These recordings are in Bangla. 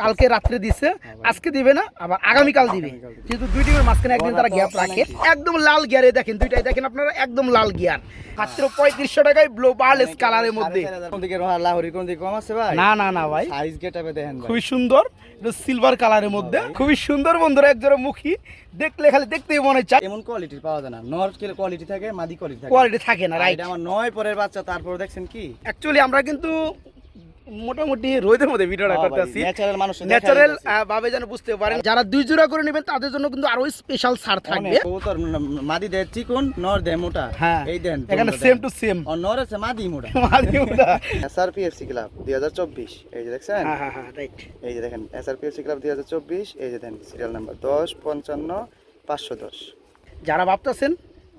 কালকে রাত্রে দিছে আজকে দিবে না আবার আগামীকাল দিবে। দিবে। যেহেতু দুই টিমের মাঝখানে একদিন তারা গ্যাপ রাখে। একদম লাল গিয়ারে দেখেন দুইটাই দেখেন আপনারা একদম লাল গিয়ার মাত্র পঁয়ত্রিশশো টাকায় ব্লো বার্লেস কালারের মধ্যে। না না না ভাই। সাইজ গেটাবে দেখেন খুবই সুন্দর সিলভার কালারের মধ্যে। খুবই সুন্দর বন্ধুরা একজোড়া মুখী। দেখলে খালি দেখতেই মনে চায় এমন কোয়ালিটি পাওয়া যায় না। নর্থ কে কোয়ালিটি থাকে মাদি কোয়ালিটি থাকে। কোয়ালিটি থাকে না রাইট আমার নয় পরের বাচ্চা তারপর দেখছেন কি? অ্যাকচুয়ালি আমরা কিন্তু মোটামুটি রোদের মধ্যে ভিডিওটা করতেছি। ন্যাচারাল মানুষ ন্যাচারাল ভাবে যেন বুঝতে পারেন যারা দুই জোড়া করে নেবেন তাদের জন্য কিন্তু আরও স্পেশাল ছাড় থাকবে। কবুতর মাদি দেয় চিকন নর দেয় মোটা। হ্যাঁ এই দেন এখানে সেম টু সেম আর নর আছে মাদি মোটা। এসআরপিএফসি ক্লাব 2024 এই যে দেখছেন? হ্যাঁ হ্যাঁ হ্যাঁ রাইট এই যে দেখেন এসআরপিএফসি ক্লাব 2024 এই যে দেন সিরিয়াল নাম্বার 10 55 510 যারা ভাবতেছেন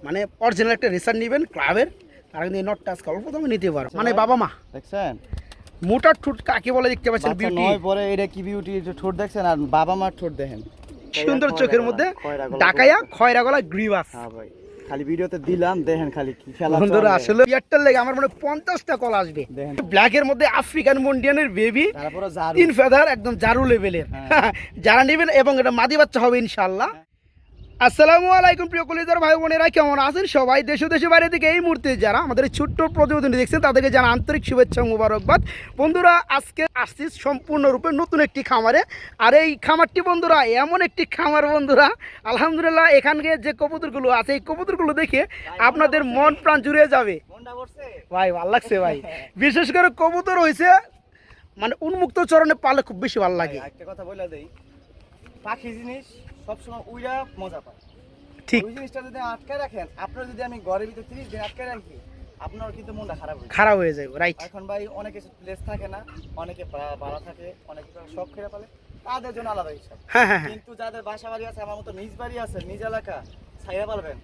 মানে অরিজিনাল একটা রেসার নেবেন ক্লাবের তারা কিন্তু এই নটটা আজকে অল্প দামে নিতে পারো। মানে বাবা মা। দেখছেন? মোটা ঠোঁট কাকে বলে দেখতে পাচ্ছেন? বিউটি নয় পরে এটা কি বিউটি ঠোঁট দেখছেন? আর বাবা মার ঠোঁট দেখেন। সুন্দর চোখের মধ্যে ডাকাইয়া খয়রা গলা গ্রিবাস। হ্যাঁ ভাই খালি ভিডিওতে দিলাম দেখেন খালি কি খেলা বন্ধুরা আসলে ইয়ারটার লেগে আমার মনে হয় পঞ্চাশটা কল আসবে। দেখেন। ব্ল্যাকের মধ্যে আফ্রিকান মন্ডিয়ানের বেবি তারপরে জারু। তিন ফেদার একদম জারু লেভেলের হ্যাঁ। যারা নেবেন এবং এটা মাদি বাচ্চা হবে ইনশাল্লাহ আসসালামু আলাইকুম প্রিয় কলিজার ভাই বোনেরা কেমন আছেন সবাই? দেশ ও দেশের বাইরে থেকে এই মুহূর্তে যারা আমাদের ছোট্ট প্রতিবেদন দেখছেন তাদেরকে জানা আন্তরিক শুভেচ্ছা মুবারকবাদ। বন্ধুরা আজকে আসছি সম্পূর্ণরূপে নতুন একটি খামারে। আর এই খামারটি বন্ধুরা এমন একটি খামার বন্ধুরা আলহামদুলিল্লাহ এখানকে যে কবুতরগুলো আছে এই কবুতরগুলো দেখে আপনাদের মন প্রাণ জুড়ে যাবে। ভাই ভালো লাগছে ভাই। বিশেষ করে কবুতর হয়েছে মানে উন্মুক্ত চরণে পালে খুব বেশি ভালো লাগে। একটা কথা বলে দেই। পাখি জিনিস সবসময় উইরা মজা পায়। ঠিক। ওই জিনিসটা যদি আটকে রাখেন আপনার যদি আমি ঘরের ভিতরে তিরিশ দিন আটকে রাখি আপনার কিন্তু মনটা খারাপ হয়ে খারাপ হয়ে যাবে রাইট এখন ভাই অনেকে প্লেস থাকে না অনেকে ভাড়া থাকে অনেকে শখ খেয়ে পালে তাদের জন্য আলাদা হিসাব। হ্যাঁ হ্যাঁ হ্যাঁ। কিন্তু যাদের বাসা বাড়ি আছে আমার মতো নিজ বাড়ি আছে নিজ এলাকা ছাইরা পারবেন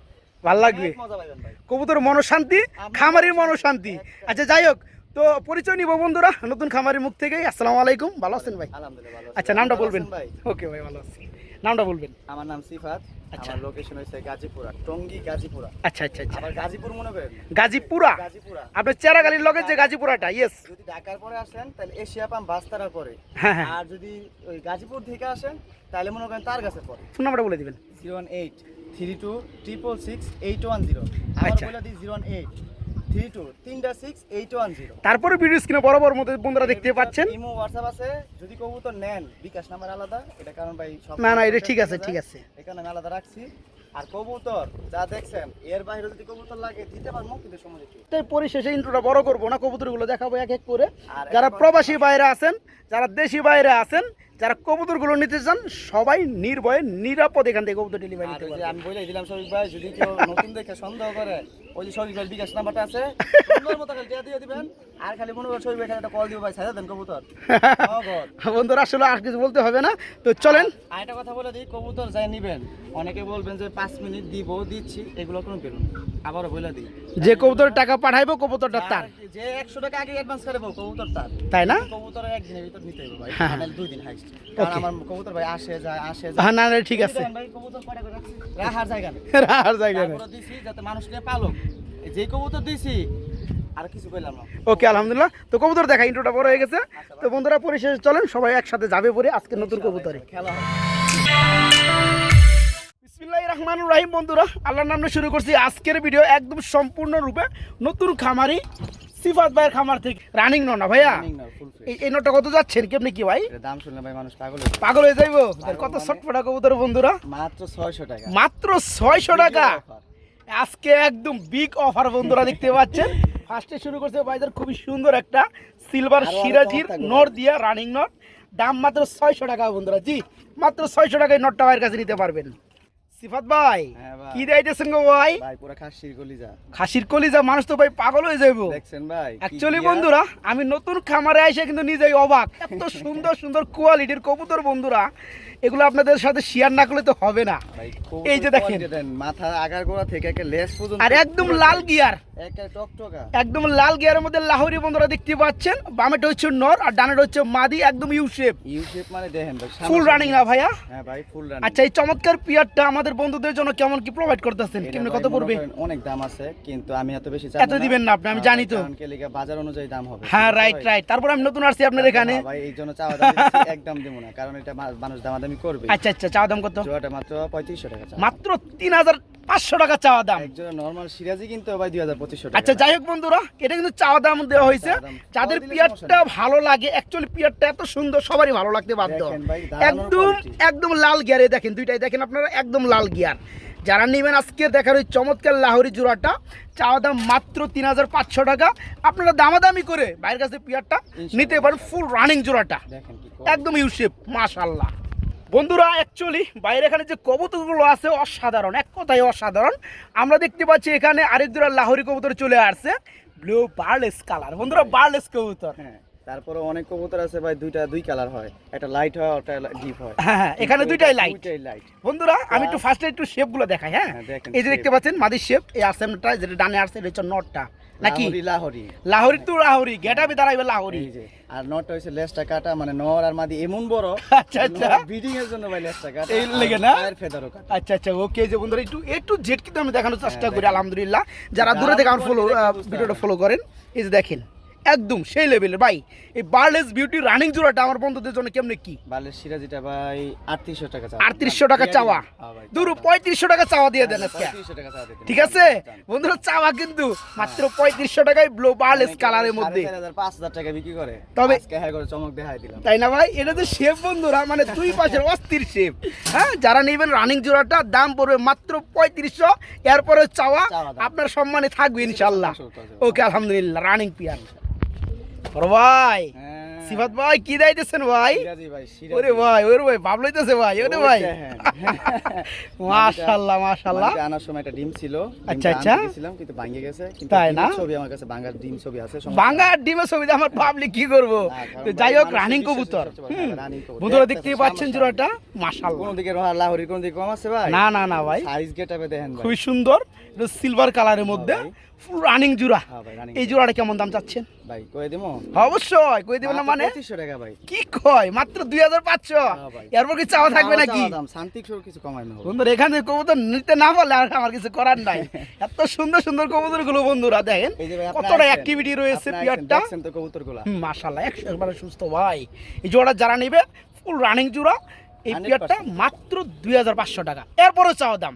ভালো লাগবে। মজা পাবেন ভাই। কবুতর মনশান্তি খামারির মনশান্তি। আচ্ছা যাই হোক তো পরিচয় নিব বন্ধুরা নতুন খামারির মুখ থেকে আসসালামু আলাইকুম ভালো আছেন ভাই? আলহামদুলিল্লাহ আচ্ছা নামটা বলবেন। ভাই? ওকে ভাই ভালো আছি। নামটা বলবেন। আমার নাম সিফাত আচ্ছা। লোকেশন হচ্ছে গাজীপুরা টঙ্গী গাজীপুরা। আচ্ছা আচ্ছা আচ্ছা। আবার গাজীপুর মনে করেন? গাজীপুরা? গাজীপুরা। আপনার চেরাগালির লগে যে গাজীপুরাটা ইয়েস যদি ঢাকার পরে আসেন তাহলে এশিয়া পাম বাস্তারার পরে। হ্যাঁ হ্যাঁ। আর যদি ওই গাজীপুর থেকে আসেন তাহলে মনে করেন তার কাছে পরে। ফোন নাম্বারটা বলে দিবেন। Zero one eight three two triple six eight one zero. আচ্ছা। বলে দিই zero one eight three two তিনটা সিক্স এইট ওয়ান জিরো তারপরে ভিডিও স্ক্রিনে বরাবর মধ্যে বন্ধুরা দেখতে পাচ্ছেন। ইমো হোয়াটসঅ্যাপ আছে। যদি কবুতর নেন বিকাশ নাম্বার আলাদা। এটা কারণ ভাই সব না না এটা ঠিক আছে ঠিক আছে। এখানে আমি আলাদা রাখছি। আর কবুতর যা দেখছেন এর বাইরে যদি কবুতর লাগে দিতে পারব কিন্তু সময় একটু। তাই পরিশেষে ইন্ট্রোটা বড় করব না কবুতরগুলো দেখাবো এক এক করে। যারা প্রবাসী বাইরে আছেন যারা দেশি বাইরে আছেন যারা কবুতরগুলো নিতে চান সবাই নির্ভয়ে নিরাপদ এখান থেকে কবুতর ডেলিভারি নিতে ওই আমি বলে দিলাম ভাই যদি কেউ নতুন দেখে সন্দেহ করে ওই যে শরীফ বিকাশ নাম্বারটা আছে দিয়ে দিবেন। আর খালি মনে করেন শরীফ একটা কল দিব ভাই দেন কবুতর। বন্ধুরা আসলে আর কিছু বলতে হবে না। তো চলেন। আর একটা কথা বলে দিই কবুতর যাই নিবেন অনেকে বলবেন যে পাঁচ মিনিট দিব দিচ্ছি এগুলো কোনো বেরোন আবারও বলে দিই। যে কবুতরের টাকা পাঠাইবো কবুতরটা তার। যে একশো টাকা আগে অ্যাডভান্স করে কবুতর তার। তাই না? কবুতর একদিনের ভিতর নিতে হবে ভাই হ্যাঁ। মানে দুই দিন হাইস্ট কারণ আমার কবুতর ভাই আসে যায় আসে হ্যাঁ যায় না না ঠিক আছে। দেখেন ভাই কবুতর কয়টা করে রাখার জায়গা নেই। আর জায়গা নেই। দিছি যাতে মানুষ নিয়ে পালক। যে কবুতর দিছি আর কিছু কইলাম না। ওকে আলহামদুলিল্লাহ। তো কবুতর দেখা ইন্ট্রোটা বড় হয়ে গেছে। তো বন্ধুরা পরিশেষে চলেন সবাই একসাথে যাবে পরে আজকে নতুন কবুতরে। খেলা বিসমিল্লাহির রহমানির বন্ধুরা। আল্লাহর নামে শুরু করছি আজকের ভিডিও একদম সম্পূর্ণ রূপে নতুন খামারি সিফাত ভাইয়ের খামার থেকে। রানিং Running না, ভাইয়া এই- এই নটা কত যাচ্ছেন? কেমনি কি ভাই? দাম শুনলে ভাই মানুষ পাগল হয়ে। পাগল হয়ে যাইবো? কত মানে? ছটফটা কবুতর বন্ধুরা? মাত্র ছয়শো টাকা। মাত্র ছয়শো টাকা। আজকে একদম বিগ অফার বন্ধুরা দেখতে পাচ্ছেন। ফার্স্টে শুরু করছে ভাইদের খুবই সুন্দর একটা সিলভার সিরাজির নট দিয়া রানিং নট দাম মাত্র ছয়শো টাকা বন্ধুরা জি মাত্র ছয়শো টাকায় নটটা ভাইয়ের কাছে নিতে পারবেন। সিফাত ভাই হ্যাঁ কি দেয়তেছেন গো ভাই? ভাই পুরো খাসির কলিজা। খাসির কলিজা মানুষ তো ভাই পাগল হয়ে যাইবো। দেখছেন ভাই অ্যাকচুয়ালি বন্ধুরা আমি নতুন খামারে এসে কিন্তু নিজেই অবাক। এত সুন্দর সুন্দর কোয়ালিটির কবুতর বন্ধুরা। এগুলো আপনাদের সাথে শেয়ার না করলে তো হবে না। এই যে দেখেন। মাথা আগার গোড়া থেকে একে লেস পর্যন্ত আর একদম লাল গিয়ার একদম লাল গিয়ারের মধ্যে লাহোরি বন্ধুরা দেখতে পাচ্ছেন বামেটা হচ্ছে নর আর ডানেটা হচ্ছে মাদি একদম ইউ শেপ ইউ শেপ মানে দেখেন ভাই ফুল রানিং না ভাইয়া? হ্যাঁ ভাই ফুল রানিং আচ্ছা এই চমৎকার পিয়ারটা আমাদের বন্ধুদের জন্য কেমন কি প্রোভাইড করতেছেন? কেমন কত পড়বে? অনেক দাম আছে কিন্তু আমি এত বেশি এত দিবেন না আপনি, আমি জানি তো। বাজার অনুযায়ী দাম হবে। হ্যাঁ রাইট রাইট তারপর আমি নতুন আসছি আপনার এখানে। হ্যাঁ ভাই এই জন্য চাওয়া দাম একদম দেবো না কারণ এটা মানুষ মানুষ দামাদামি করবে? আচ্ছা আচ্ছা চাওয়া দাম কত? জোয়াটা মাত্র পঁয়ত্রিশশো টাকা মাত্র তিন হাজার পাঁচশো টাকা চাওয়া দাম। নর্মাল সিরাজি কিন্তু ভাই দুই হাজার পঁচিশশো আচ্ছা যাই হোক বন্ধুরা এটা কিন্তু চাওয়া দাম দেওয়া হয়েছে। যাদের পিয়ারটা ভালো লাগে অ্যাকচুয়ালি পিয়ারটা এত সুন্দর সবারই ভালো লাগতে বাধ্য। একদম একদম লাল গিয়ারে দেখেন দুইটাই দেখেন আপনারা একদম লাল গিয়ার। যারা নেবেন আজকে দেখার ওই চমৎকার লাহোরি জোড়াটা চাওয়া দাম মাত্র তিন হাজার পাঁচশো টাকা। আপনারা দামাদামি করে বাইরের কাছে পিয়ারটা নিতে পারেন ফুল রানিং জোড়াটা। একদম ইউসেফ মাশাল্লাহ বন্ধুরা অ্যাকচুয়ালি বাইরে এখানে যে কবুতরগুলো আছে অসাধারণ। এক কথায় অসাধারণ। আমরা দেখতে পাচ্ছি এখানে আরেক জোড়া লাহোরি কবুতর চলে আসছে। ব্লু বার্লেস কালার বন্ধুরা বার্লেস কবুতর। হ্যাঁ তারপরে অনেক কবুতর আছে ভাই দুইটা দুই কালার হয়। একটা লাইট হয় একটা ডিপ হয়। হ্যাঁ হ্যাঁ এখানে দুইটাই লাইট দুইটাই লাইট বন্ধুরা আমি একটু ফার্স্টে একটু শেপগুলো দেখাই হ্যাঁ? হ্যাঁ, এই যে দেখতে পাচ্ছেন মাদির শেপ এই আসামটা যেটা ডানে আসছে এটা হচ্ছে নটটা নাকি? লাহরি লাহরি। তো লাহোরি গেটাবি দাঁড়াইবে লাহরি। আর নটটা হইছে লেজটা কাটা মানে নর আর মাদি এমন বড় আচ্ছা, আচ্ছা। বিডিং এর জন্য ভাই লেজটা কাটা এই লাগে না? আর ফেদারও কাটা। আচ্ছা আচ্ছা ওকে যে বন্ধুরা একটু একটু জেট কিন্তু আমি দেখানোর চেষ্টা হ্যাঁ, করি আলহামদুলিল্লাহ। যারা দূরে থেকে আমার ফলো ভিডিওটা ফলো করেন এই যে দেখেন। একদম সেই লেভেলের ভাই এই বার্লেস বিউটি রানিং জোড়াটা আমার বন্ধুদের জন্য কেমনে কি বালের সিরাজিটা ভাই আটত্রিশশো টাকা চাওয়া আটত্রিশশো টাকা চাওয়া হ্যাঁ ভাই, পঁয়ত্রিশশো টাকা চাওয়া দিয়ে দেন আজকে। ঠিক আছে বন্ধুরা চাওয়া কিন্তু মাত্র পঁয়ত্রিশশো টাকায় ব্লো বার্লেস কালারের মধ্যে পাঁচ হাজার টাকা বিক্রি করে তবে- আজকে হ্যাঁ করে চমক দেখাই দিলাম তাই না ভাই এটা তো শেপ বন্ধুরা মানে দুই পাশের অস্থির শেপ হ্যাঁ যারা নেবেন রানিং জোড়াটা দাম পড়বে মাত্র পঁয়ত্রিশশো এরপরে চাওয়া আপনার সম্মানে থাকবে ইনশাল্লাহ। ওকে আলহামদুলিল্লাহ রানিং পিয়ার বড় ভাই হ্যাঁ। সিফাত ভাই কি দাইতেছেন ভাই। ওরে ভাই ওরে ভাই ভাব লইতেছে ভাই ওরে ভাই। মাশাআল্লাহ মাশাআল্লাহ আনার সময় একটা ডিম ছিল। আচ্ছা, আচ্ছা। কিন্তু ভাঙে গেছে। কিন্তু তাই না? ছবি আমার কাছে ভাঙার ডিম ছবি আছে ডিমের ছবিতে আমার পাবলিক কি করব? তো যাই হোক রানিং কবুতর। বন্ধুরা দেখতেছে দেখতেই পাচ্ছেন জোড়াটা কোন মাশাআল্লাহ দিকে রোহার লাহোরি কোন দিকে কম আছে ভাই? না না না ভাই। সাইজ গেটাবে দেখেন ভাই। খুবই সুন্দর। এটা সিলভার কালারের মধ্যে ফুল রানিং জোড়া। হ্যাঁ এই জোড়াটা কেমন দাম চাচ্ছেন? ভাই কই দিমু? অবশ্যই কই দেবেন না মানে? 2500 টাকা ভাই। কি কয়? মাত্র দুই হাজার পাঁচশো? হ্যাঁ ভাই। এরপর কি চাওয়া থাকবে নাকি? দাম, শান্তি সুর কিছু কমাই না বন্ধুরা এখান কবুতর নিতে না পারলে আর আমার কিছু করার নাই। এত সুন্দর সুন্দর কবুতরগুলো বন্ধুরা দেখেন। কতটা অ্যাক্টিভিটি রয়েছে পিয়ারটা দেখছেন তো কবুতরগুলা। মাশাল্লাহ একবারে সুস্থ ভাই। এই জোড়া যারা নেবে ফুল রানিং জোড়া। এই 100% পিয়ারটা মাত্র দুই হাজার পাঁচশো টাকা। এরপরও চাওয়া দাম।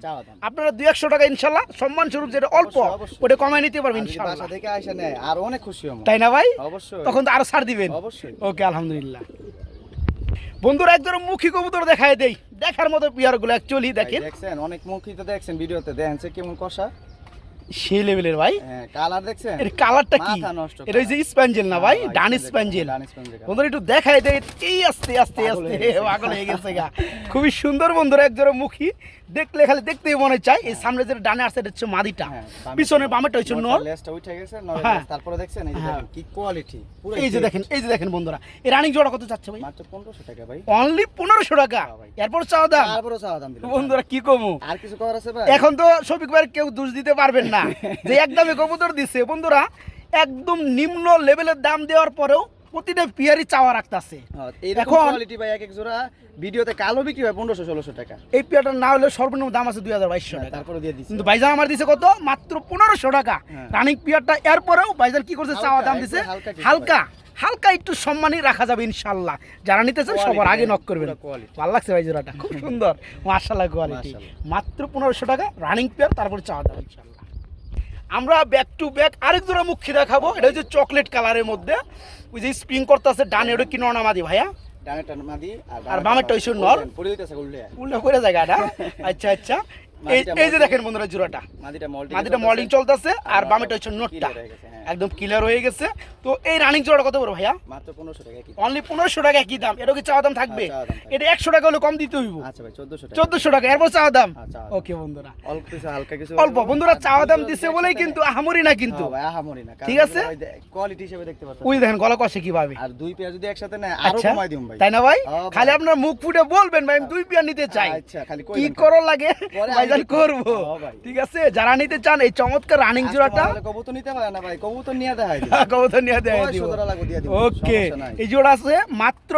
আপনারা দুই একশো টাকা ইনশাল্লাহ সম্মান স্বরূপ যেটা অল্প। ওটা কমায় নিতে পারবেন ইনশাল্লাহ। থেকে নেয় আর অনেক খুশি হব। তাই না ভাই? অবশ্যই। তখন তো আরও ছাড় দিবেন। অবশ্যই। ওকে আলহামদুলিল্লাহ। বন্ধুরা একদম মুখী কবুতর দেখায় দেই। দেখার মতো পিয়ারগুলো অ্যাকচুয়ালি দেখেন। দেখছেন অনেক মুখী তো দেখছেন ভিডিওতে দেখেন সে কেমন কষা। সেই লেভেলের ভাই। হ্যাঁ কালার দেখছেন? এর কালারটা কি? এটা ওই যে স্প্যাঞ্জেল না ভাই ডান স্প্যাঞ্জেল বন্ধুরা একটু দেখায় দেয় এই আস্তে আস্তে আস্তে পাগল হয়ে গেছে গা। খুবই সুন্দর বন্ধুরা একজোড়া মুখী। দেখলে খালি দেখতেই মনে চায়। এই সামনে যে ডানে আসছে এটা হচ্ছে মাদিটা। হ্যাঁ, পিছনে বামেটা হচ্ছে নর হ্যাঁ। তারপরে দেখছেন এই যে। কি কোয়ালিটি পুরো এই যে দেখেন এই যে দেখেন বন্ধুরা এই রানিং জোড়া কত চাচ্ছে ভাই? মাত্র 1500 টাকা ভাই। অনলি পনেরোশো টাকা। হ্যাঁ ভাই। এরপর চাও দাম। তারপরে চাওয়া দাম বন্ধুরা কি কমু? আর কিছু করার আছে ভাই? এখন তো শফিক ভাইয়ের কেউ দোষ দিতে পারবেন না। যে একদমই কবুতর দিচ্ছে বন্ধুরা একদম নিম্ন লেভেলের দাম দেওয়ার পরেও প্রতিটা পিয়ারি চাওয়া রাখতেছে। হ্যাঁ, এখন- কোয়ালিটি ভাই এক এক জোড়া ভিডিওতে কালো বিক্রি হয় 1500 1600 টাকা। এই পিয়ারটার না হলে সর্বনিম্ন দাম আছে দুই হাজার বাইশশো হ্যাঁ, টাকা। তারপরে দিয়ে দিছি কিন্তু বাইজান আমার দিছে কত? মাত্র পনেরোশো টাকা। হ্যাঁ। রানিং পিয়ারটা এরপরেও বাইজান কি করছে? চাওয়া দাম দিছে। হালকা হালকা একটু সম্মানই রাখা যাবে ইনশাল্লাহ যারা নিতেছেন সবার আগে নক করবেন। ভালো লাগছে ভাই জোড়াটা। খুব সুন্দর। মার্শাল্লাহ কোয়ালিটি মাত্র পনেরোশো টাকা রানিং পেয়ার তারপর চাওয়া দাম ইনশাল্লাহ আমরা ব্যাক টু ব্যাক আরেক জোড়া মুখি দেখাবো এটা হচ্ছে চকলেট কালারের মধ্যে। ওই যে স্প্রিং করতে আছে ডানে ওটা কি নামাদি ভাইয়া? ডানেরটা মাদি আর বামেরটা হইছে নর। উল্লে করে জায়গাটা আচ্ছা আচ্ছা। এই যে দেখেন বন্ধুরা জোড়াটা। মাদিটা মল্টি চলতেছে আর বামেটা হচ্ছে নোটটা হয়ে। একদম ক্লিয়ার হয়ে গেছে। তো এই রানিং জোড়াটা কত বড় ভাইয়া? মাত্র 1500 টাকা কি অনলি পনেরোশো টাকা কি দাম। এটা কি চাওয়া দাম থাকবে? হ্যাঁ। এটা একশো টাকা হলে কম দিতে হইব। আচ্ছা ভাই 1400 টাকা। এরপর চাওয়া দাম? হ্যাঁ। ওকে বন্ধুরা। অল্প কিছু হালকা কিছু অল্প বন্ধুরা চাওয়া দাম দিছে বলেই কিন্তু আহামরি না কিন্তু। ভাই আহামরি না। ঠিক আছে? কোয়ালিটি হিসেবে দেখতে পাচ্ছেন। ওই দেখেন গলা কষে কীভাবে? আর দুই পেয়ার যদি একসাথে আরও আচ্ছা। কমাই দিম ভাই। তাই না ভাই? খালি আপনার মুখ ফুটে বলবেন ভাই আমি দুই পিয়ার নিতে চাই। আচ্ছা খালি কি করো লাগে? ভাই আয়োজন করব। ঠিক আছে যারা নিতে চান এই চমৎকার রানিং জোড়াটা কবুতর নিতে পারে না ভাই কবুতর নিয়ে দেখাই কবুতর নিয়ে ওকে এই জোড়া আছে মাত্র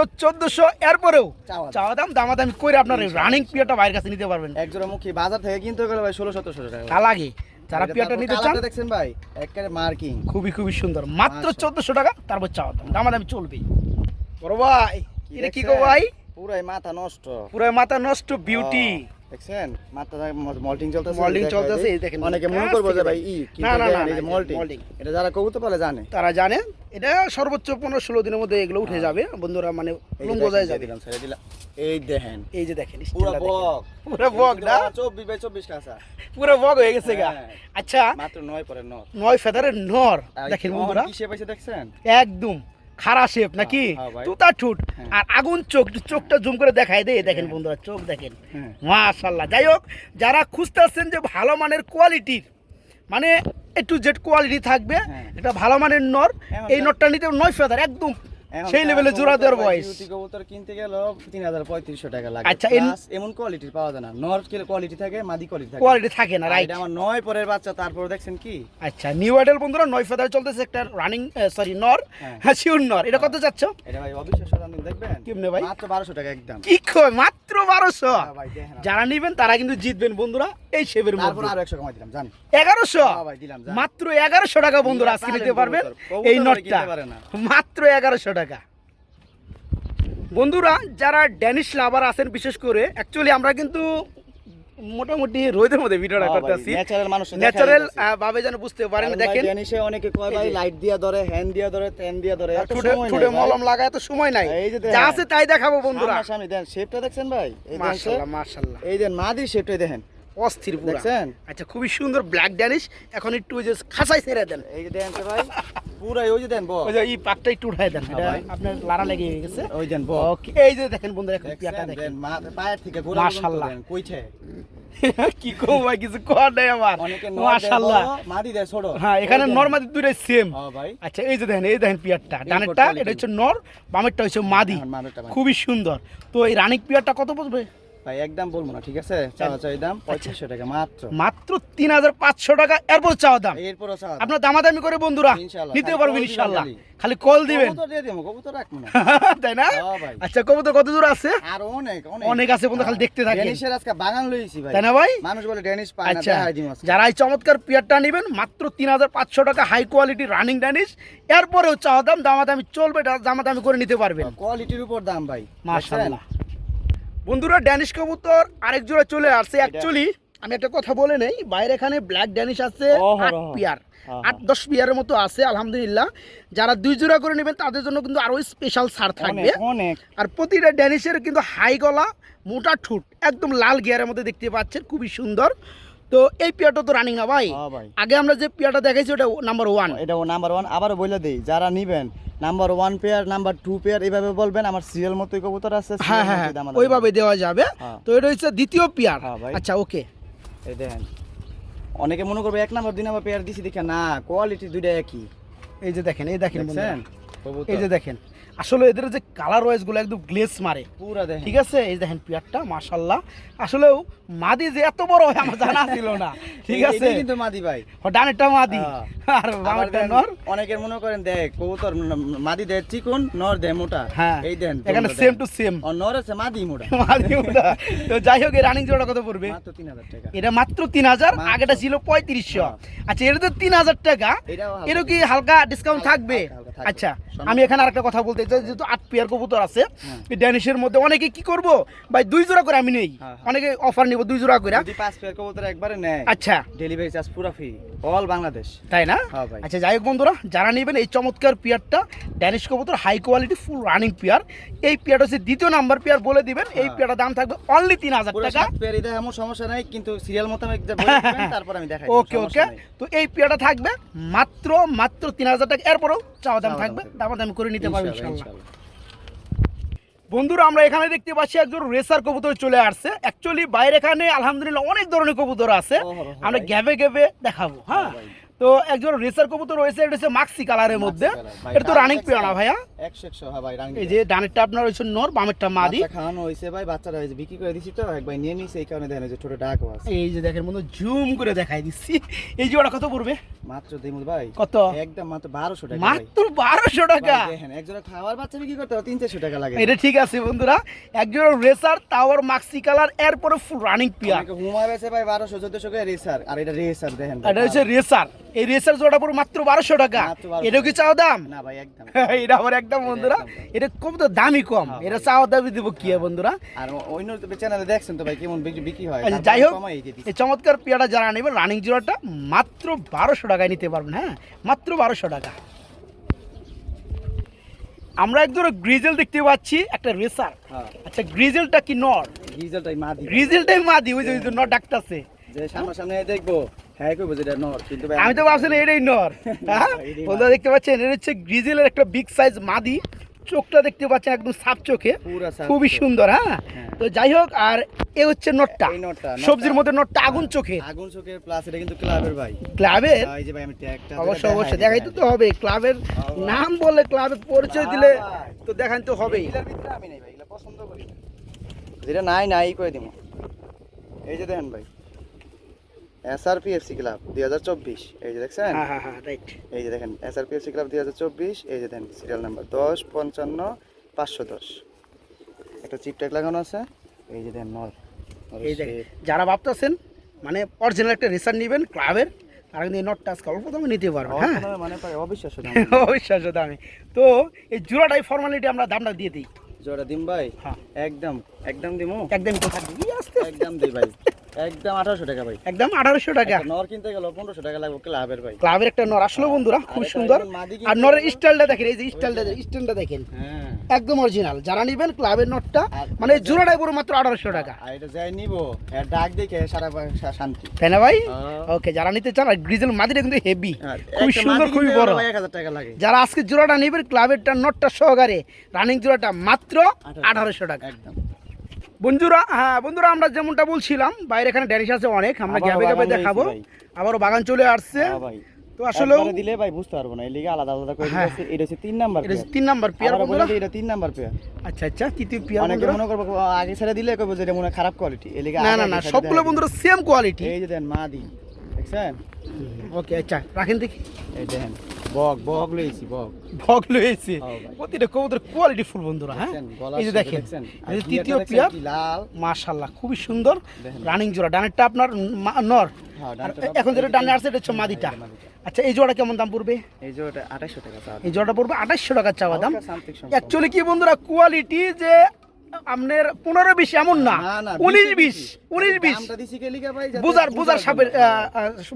চাওয়া দাম। চাওয়া দাম দামাদামি করে আপনার রানিং পিয়াটা বাইরের কাছে নিতে পারবেন। এক জোড়া মুখী বাজার থেকে কিনতে গেলে ভাই টাকা। লাগে। যারা পিয়াটা নিতে চান দেখছেন ভাই একেবারে মার্কিং খুবই খুবই সুন্দর। মাত্র। চোদ্দশো টাকা তারপর চাওয়া দাম। দামাদামি চলবেই। বড় ভাই এটা কি গো ভাই? পুরাই মাথা নষ্ট। পুরো মাথা নষ্ট বিউটি দেখছেন? মাথা মল্টিং চলতেছে দেখা চলতেছে, এই দেখেন। অনেকে মনে করব যে ভাই ই না, না, না, মল্টিং এটা যারা কবুতর পালে জানে। তারা জানে এটা সর্বোচ্চ পনেরো ষোলো দিনের মধ্যে এগুলো উঠে যাবে বন্ধুরা মানে হ্যাঁ। লুম যাবে। দিলাম, ছেড়ে দিলাম। এই দেখেন। এই যে দেখেন পুরো বক। পুরো বক না? চব্বিশ বাই চব্বিশ কাঁচা। পুরো বক হয়ে গেছে গা। হ্যাঁ। আচ্ছা মাত্র নয় পরে নয় ফেদারের নর। দেখেন বন্ধুরা। কিসে পাইছে দেখছেন? একদম। খারা শেপ নাকি? হ্যাঁ, তুতা ঠুট। হ্যাঁ। আর আগুন চোখ চোখটা জুম করে দেখাই দে দেখেন বন্ধুরা চোখ দেখেন। হ্যাঁ। মাশাল্লাহ যাই হোক যারা খুঁজতেছেন যে ভালো মানের কোয়ালিটির মানে একটু জেড কোয়ালিটি থাকবে হ্যাঁ। এটা ভালো মানের নর এই নটটা নরটা নিতে নয় ফেদার একদম সেই লেভেলে জোড়া কবুতর দেওয়ার ভাই, বয়স। কবুতর কিনতে গেল তিন হাজার পঁয়ত্রিশশো টাকা লাগে। আচ্ছা, এমন কোয়ালিটির পাওয়া যায় না। নর কোয়ালিটি থাকে মাদি কোয়ালিটি থাকে। কোয়ালিটি থাকে না রাইট আমার নয় পরের বাচ্চা তারপর দেখছেন কি? আচ্ছা নিউ আইডেল বন্ধুরা নয় ফেদার চলতেছে একটা রানিং সরি নর হ্যাঁ। হ্যাঁ শিউর নর এটা কত চাচ্ছ এটা ভাই অবিশ্বাস্য দাম দেখবেন? কেমনে ভাই? মাত্র বারোশো টাকা একদম। কি কয় মাত্র বারোশো? হ্যাঁ যারা নিবেন তারা কিন্তু জিতবেন বন্ধুরা এই তারপর মধ্যে। আরও একশো কমাই দিলাম জান এগারোশো? হ্যাঁ ভাই, দিলাম, যান। মাত্র এগারোশো টাকা বন্ধুরা আজকে নিতে পারবেন? এই নটটা। মাত্র এগারোশো টাকা। বন্ধুরা যারা ড্যানিশ লাভার আছেন বিশেষ করে অ্যাকচুয়ালি আমরা কিন্তু মোটামুটি রোদের মধ্যে ভিডিওটা ভাই, করতেছি। natural মানুষ ন্যাচারাল ভাবে যেন বুঝতে পারেন দেখেন। ড্যানিশে অনেকে কয় ভাই লাইট দিয়া ধরে হ্যান্ড দিয়া ধরে ট্যান দিয়া ধরে এত নাই ভাই। মলম লাগায় তো সময় নাই। যা আছে তাই দেখাবো বন্ধুরা। সামনাসামনি দেন শেপটা দেখছেন ভাই? এই দেখেন মাশাআল্লাহ? মাশাআল্লাহ এই দেন মাদি শেপটা দেখেন। অস্থির দেখছেন? আচ্ছা খুবই সুন্দর ব্ল্যাক ড্যানিশ এখন একটু ওই যে খাসাই ছেড়ে দেন। এই যে দেখেন তো ভাই পুরাই ওই যে দেন ওই যে এই পাকটা একটু উঠাই দেন। ভাই। আপনার লারা লেগে গেছে। ওই দেন ওকে এই যে দেখেন বন্ধুরা এখন পিয়াটা দেখেন। পায়ের থেকে মাশাআল্লাহ। কইছে। কি কম ভাই কিছু কর নাই আমার। মাশাআল্লাহ মাদি দেয় ছোট। হ্যাঁ এখানে ওই দেন। নরমাদি দুটোই সেম হ্যাঁ ভাই। আচ্ছা এই যে দেখেন এই দেখেন পিয়ারটা। ডানেরটা এটা হচ্ছে নর বামেরটা হচ্ছে মাদি। মাদিটা মাদি। খুবই সুন্দর। তো এই রানিক পিয়ারটা কত পড়বে ভাই একদম বলব না ঠিক আছে? চাওয়া চাই দাম পঁয়ত্রিশশো টাকা মাত্র। মাত্র তিন হাজার পাঁচশো টাকা এরপর চাওয়া দাম। এরপরও চাওয়া আপনার দামাদামি করে বন্ধুরা নিতে পারবেন ইনশাল্লাহ। খালি। কল দিবেন। কবুতর রাখব না। তাই না? হ্যাঁ আচ্ছা কবুতর কত দূর আছে? আর অনেক অনেক। আছে বন্ধু, খালি দেখতে থাকেন। ড্যানিশের আজকে বাগান লইছি ভাই। তাই না ভাই? মানুষ বলে ড্যানিশ পায় না আচ্ছা। যারা এই চমৎকার পিয়ারটা নেবেন মাত্র তিন হাজার পাঁচশো টাকা হাই কোয়ালিটি রানিং ড্যানিশ। এরপরেও চাওয়া দাম দামাদামি চলবে দামাদামি করে নিতে পারবেন। কোয়ালিটির উপর দাম ভাই মাশাআল্লাহ বন্ধুরা ড্যানিশ কবুতর আরেক জোড়া চলে আসছে। অ্যাকচুয়ালি আমি একটা কথা বলে নেই বাইরে এখানে ব্ল্যাক ড্যানিশ আছে আট পিয়ার হ্যাঁ, আট দশ পিয়ারের মতো আছে আলহামদুলিল্লাহ। যারা দুই জোড়া করে নেবেন তাদের জন্য কিন্তু আরও স্পেশাল সার থাকবে। আর প্রতিটা ড্যানিশের কিন্তু হাই গলা মোটা ঠুট একদম লাল গিয়ারের মধ্যে দেখতে পাচ্ছেন খুবই সুন্দর। তো এই পিয়াটা তো রানিং না ভাই। হ্যাঁ ভাই। আগে আমরা যে পিয়াটা দেখাইছি ওটা নাম্বার ওয়ান এটা নাম্বার ওয়ান আবারও বলে দেই যারা নিবেন number one pair number two pair এইভাবে বলবেন আমার সিরিয়াল মতোই কবুতর আছে হ্যাঁ হ্যাঁ আলাদা। ওইভাবে দেওয়া যাবে। হ্যাঁ। তো এটা হচ্ছে দ্বিতীয় পিয়ার। হ্যাঁ আচ্ছা ওকে। এই দেখেন অনেকে মনে করবে এক নাম্বার দুই নাম্বার পেয়ার দিছি দেখে না কোয়ালিটি দুইটা একই। এই যে দেখেন এই দেখেন এই যে দেখেন আসলে এদের যে কালার ওয়াইজগুলো একদম গ্লেস মারে। পুরা দেখেন। ঠিক আছে? এই দেখেন পিয়ারটা মাশাল্লাহ আসলেও মাদি যে এত বড় হয় আমার জানা ছিল না। ঠিক আছে? কিন্তু মাদি ভাই। ও ডানেরটা মাদি। হ্যাঁ। আর বামেরটা নর। অনেকের মনে করেন দেখ কবুতর মাদি দেয় চিকন নর দেয় মোটা। হ্যাঁ। এই দেন এখানে সেম টু সেম আর নর আছে মাদি মোটা। মাদি ওটা। তো যাই হোক এই রানিং জোড়া কত পড়বে? মাত্র তিন হাজার টাকা। এটা মাত্র তিন হাজার মাত্র। আগেটা ছিল পঁয়ত্রিশশো। হ্যাঁ। আচ্ছা এটা তো তিন হাজার টাকা। এটাও এরও কি হালকা ডিসকাউন্ট থাকবে। আচ্ছা আমি এখানে আরেকটা কথা বলতে চাই যেহেতু আট পেয়ার কবুতর আছে হ্যাঁ। ড্যানিশের মধ্যে অনেকে কি করব? ভাই দুই জোড়া করে আমি নেই। হ্যাঁ, হ্যাঁ। অনেকে অফার নিব দুই জোড়া করে। যদি পাঁচ পেয়ার কবুতর একবারে নেয় আচ্ছা। ডেলিভারি চার্জ পুরো ফ্রি অল বাংলাদেশ তাই না? আচ্ছা যাই হোক বন্ধুরা যারা নেবেন এই চমৎকার পেয়ারটা ড্যানিশ কবুতর high quality full running pair. এই পেয়ারটা হচ্ছে দ্বিতীয় নাম্বার পেয়ার বলে দিবেন। এই। পেয়ারটার দাম থাকবে অনলি তিন হাজার টাকা। এমন সমস্যা নাই কিন্তু সিরিয়াল মতো আমি একটা তারপর আমি দেখাই ওকে ওকে তো এই পেয়ারটা থাকবে মাত্র মাত্র তিন হাজার টাকা। এরপরেও চাওয়া দাম থাকবে দামা দাম দাম করে নিতে পারব ইনশাল্লাহ বন্ধুরা আমরা এখানে দেখতে পাচ্ছি একজন রেসার কবুতর চলে আসছে। অ্যাকচুয়ালি বাইরে এখানে আলহামদুলিল্লাহ অনেক ধরনের কবুতর আছে। আমরা। গ্যাবে গ্যাবে দেখাবো হ্যাঁ। তো একজন রেসার কবুতর রয়েছে এটা হচ্ছে মাক্সি কালারের মধ্যে। ভাই, এটা তো রানিং? পেয়ার ভাইয়া। একশো একশো হ্যাঁ ভাই রানিং এই যে ডানেরটা আপনার হচ্ছে নর বামেরটা মাদি। খাওয়ানো হয়েছে ভাই বাচ্চারা হয়েছে বিক্রি করে দিছি তো একবার নিয়ে নিছে এই কারণে দেখেন যে ছোট ডাকও আছে। এই যে দেখেন বন্ধু জুম করে দেখাই দিচ্ছি। এই জোড়া কত পড়বে? মাত্র দিমুল ভাই কত? একদম মাত্র বারোশো টাকা ভাই। মাত্র বারোশো টাকা? ভাই, দেখেন একজোড়া খাওয়ার বাচ্চা বিক্রি করতে হবে তিন চারশো টাকা লাগে। এটা ঠিক আছে বন্ধুরা একজন রেসার তাওয়ার মাক্সি কালার এরপরে ফুল রানিং পেয়ার। অনেকে হুমা বেছে ভাই বারোশো চোদ্দশো করে রেসার আর এটা রেসার দেখেন। এটা হচ্ছে রেসার এই রেসার জোড়া মাত্র বারোশো টাকা। মাত্র 1200 এটাও কি চাও দাম? না ভাই একদম। এটা আমার একদম বন্ধুরা। এটা কম তো দামই কম। হ্যাঁ, এটা চাওয়া দাবি দিব কি বন্ধুরা? আর অন্য চ্যানেলে দেখছেন তো ভাই কেমন বিক্রি হয়? আচ্ছা, যাই হোক। এই চমৎকার পেয়ারা যারা নেবেন রানিং জোড়াটা মাত্র বারোশো টাকায় নিতে পারবেন হ্যাঁ? মাত্র বারোশো টাকা। আমরা একদম গ্রিজেল দেখতে পাচ্ছি একটা রেসার হ্যাঁ। আচ্ছা গ্রিজেলটা কি নর? ডিজেলটাই মাদি। গ্রিজেলটাই মা দি ওই যে নর ডাকতেছে। যে সামনাসামনি দেখব। হ্যাঁ কইবো যেটা নর কিন্তু আমি তো ভাবছিলাম এটাই নর। হ্যাঁ বন্ধুরা দেখতে পাচ্ছেন এটা হচ্ছে গ্রিজেলের একটা বিগ সাইজ মাদি। চোখটা দেখতে পাচ্ছেন একদম সাপ চোখে। খুবই সুন্দর হ্যাঁ? হ্যাঁ। তো যাই হোক আর এ হচ্ছে নটটা। সবজির মধ্যে নটটা আগুন চোখে। আগুন চোখের প্লাস এটা কিন্তু ক্লাবের ভাই। ক্লাবের? এই যে ভাই আমি ট্যাগটা অবশ্যই অবশ্যই দেখাইতে তো হবে। ক্লাবের নাম বলে ক্লাবের পরিচয় দিলে তো দেখান তো হবেই। আমি নাই ভাই এগুলো পছন্দ করি যেটা নাই নাই করে দিব এই যে দেখেন ভাই। এসআরপিএফসি ক্লাব দুই হাজার চব্বিশ। এই যে দেখছেন? হ্যাঁ হ্যাঁ হ্যাঁ এই যে দেখেন এসআরপিএফসি ক্লাব দুই হাজার চব্বিশ এই যে দেখেন সিরিয়াল নাম্বার দশ পঞ্চান্ন পাঁচশো দশ। একটা চিপ ট্যাগ লাগানো আছে। এই যে দেখেন নর। এই দেখেন যারা ভাবতেছেন মানে অরিজিনাল একটা রেসার নেবেন ক্লাবের তারা কিন্তু এই নটটা আজকে অল্প দামে নিতে পারবেন হ্যাঁ? মানে অবিশ্বাস্য দাম। অবিশ্বাস্য দামে। তো এই জোড়াটাই ফর্মালিটি আমরা দামটা দিয়ে দিই। জোড়া দিম ভাই? হ্যাঁ। একদম একদম দিমু? একদম তো থাকবে। ই আস্তে আস্তে। একদম দিই ভাই। একদম আঠারোশো টাকা ভাই। একদম আঠারোশো টাকা। নর কিনতে গেল পনেরোশো টাকা লাগবে ক্লাবের ভাই। ক্লাবের একটা নর। আসলো বন্ধুরা খুব সুন্দর। আর নরের স্টাইলটা দেখেন এই যে স্টাইলটা স্টাইলটা দেখেন। হ্যাঁ। একদম অরিজিনাল যারা নেবেন ক্লাবের নটটা মানে জোড়াটাই পুরো মাত্র আঠারোশো টাকা। আর এটা যাই নিবো ডাক দেখে সারা শান্তি। তাই না ভাই? হ্যাঁ। ওকে যারা নিতে চান আর গ্রিজেল মাদিটা কিন্তু হেভি খুবই সুন্দর খুবই বড়। ভাই টাকা লাগে। যারা আজকে জোড়াটা নেবেন ক্লাবেরটা নটটা সহকারে রানিং জোড়াটা মাত্র আঠারোশো। আঠারোশো টাকা। একদম। বন্ধুরা হ্যাঁ বন্ধুরা আমরা যেমনটা বলছিলাম বাইরে এখানে ড্যানিশ আছে অনেক আমরা গ্যাপে গ্যাপে দেখাবো। আবারও বাগান চলে আসছে। হ্যাঁ তো একবারে দিলে ভাই বুঝতে পারব না এই লিগে আলাদা আলাদা করে হ্যাঁ। এটা হচ্ছে তিন নাম্বার এটা হচ্ছে তিন নাম্বার পেয়ার বন্ধুরা। এটা তিন নাম্বার পেয়ার। আচ্ছা আচ্ছা তৃতীয় পেয়ার অনেকে মনে করব আগে ছেড়ে দিলে কইবো যে এটা মনে খারাপ কোয়ালিটি এই লিগে না না না সবগুলো বন্ধুরা সেম কোয়ালিটি। এই যে দেন মাদি দেখছেন? ওকে আচ্ছা রাখেন দেখি। এই দেখেন বক বক লইছি বক। লয়েছে হ্যাঁ প্রতিটা কবুতর কোয়ালিটি ফুল বন্ধুরা হ্যাঁ? এই যে দেখেন এই যে তৃতীয় দেখছেন লাল? মাশাল্লাহ খুবই সুন্দর। রানিং জোড়া ডানেরটা আপনার নর। হ্যাঁ, এখন যেটা ডানে আসছে এটা হচ্ছে মাদিটা। এই যে মাদিটা। আচ্ছা এই জোড়া কেমন দাম পড়বে? এই ওটা আঠাশশো টাকা চাওয়া এই জোড়াটা পড়বে আঠাশশো টাকা চাওয়া দাম। অ্যাকচুয়ালি কি বন্ধুরা কোয়ালিটি যে আপনার পনেরো বিশ এমন না উনিশ বেশি। উনিশ বিশ। বুঝার বুঝার সাপের।